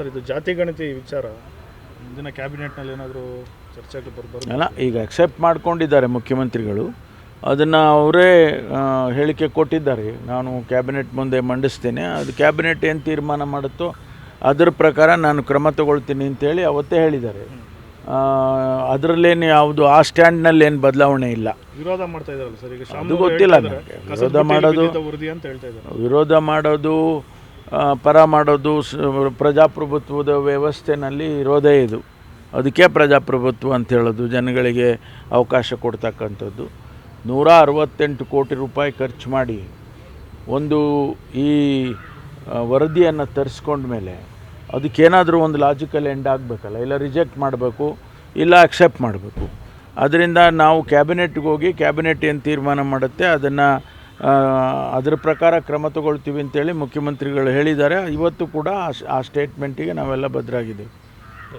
Sir ಇದು ಜಾತಿ ಗಣತಿ ವಿಚಾರ. ಮುಂದಿನ ಕ್ಯಾಬಿನೆಟ್ನಲ್ಲಿ ಏನಾದರೂ ಚರ್ಚೆಗೆ ಬರ್ಬಾರ್ದು ಅಲ್ಲ ಈಗ ಅಕ್ಸೆಪ್ಟ್ ಮಾಡ್ಕೊಂಡಿದ್ದಾರೆ ಮುಖ್ಯಮಂತ್ರಿಗಳು. ಅದನ್ನು ಅವರೇ ಹೇಳಿಕೆ ಕೊಟ್ಟಿದ್ದಾರೆ. ನಾನು ಕ್ಯಾಬಿನೆಟ್ ಮುಂದೆ ಮಂಡಿಸ್ತೇನೆ. ಅದು ಕ್ಯಾಬಿನೆಟ್ ಏನು ತೀರ್ಮಾನ ಮಾಡುತ್ತೋ ಅದರ ಪ್ರಕಾರ ನಾನು ಕ್ರಮ ತಗೊಳ್ತೀನಿ ಅಂತೇಳಿ ಅವತ್ತೇ ಹೇಳಿದ್ದಾರೆ. ಅದರಲ್ಲೇನು ಯಾವುದು ಆ ಸ್ಟ್ಯಾಂಡ್ನಲ್ಲಿ ಏನು ಬದಲಾವಣೆ ಇಲ್ಲ. ವಿರೋಧ ಮಾಡ್ತಾ ಇದಾರಲ್ಲ ಸರ್ ಈಗ ಅದು ಗೊತ್ತಿಲ್ಲ ನನಗೆ. ವಿರೋಧ ಮಾಡೋದು ಇದ್ದಾರೆ. ವಿರೋಧ ಮಾಡೋದು ಪರ ಮಾಡೋದು ಪ್ರಜಾಪ್ರಭುತ್ವದ ವ್ಯವಸ್ಥೆನಲ್ಲಿ ಇರೋದೇ ಇದು. ಅದಕ್ಕೆ ಪ್ರಜಾಪ್ರಭುತ್ವ ಅಂತ ಹೇಳೋದು, ಜನಗಳಿಗೆ ಅವಕಾಶ ಕೊಡ್ತಕ್ಕಂಥದ್ದು. ನೂರ ಅರವತ್ತೆಂಟು ಕೋಟಿ ರೂಪಾಯಿ ಖರ್ಚು ಮಾಡಿ, ಒಂದು ಈ ವರದಿಯನ್ನು ತರಿಸ್ಕೊಂಡ್ಮೇಲೆ ಅದಕ್ಕೇನಾದರೂ ಒಂದು ಲಾಜಿಕಲ್ ಎಂಡ್ ಆಗಬೇಕಲ್ಲ? ಇಲ್ಲ ರಿಜೆಕ್ಟ್ ಮಾಡಬೇಕು, ಇಲ್ಲ ಅಕ್ಸೆಪ್ಟ್ ಮಾಡಬೇಕು. ಅದರಿಂದ ನಾವು ಕ್ಯಾಬಿನೆಟ್ಗೆ ಹೋಗಿ ಕ್ಯಾಬಿನೆಟ್ ಏನು ತೀರ್ಮಾನ ಮಾಡುತ್ತೆ, ಅದನ್ನು ಅದರ ಪ್ರಕಾರ ಕ್ರಮ ತಗೊಳ್ತೀವಿ ಅಂತೇಳಿ ಮುಖ್ಯಮಂತ್ರಿಗಳು ಹೇಳಿದ್ದಾರೆ. ಇವತ್ತು ಕೂಡ ಆ ಸ್ಟೇಟ್ಮೆಂಟಿಗೆ ನಾವೆಲ್ಲ ಬದ್ರಾಗಿದ್ದೀವಿ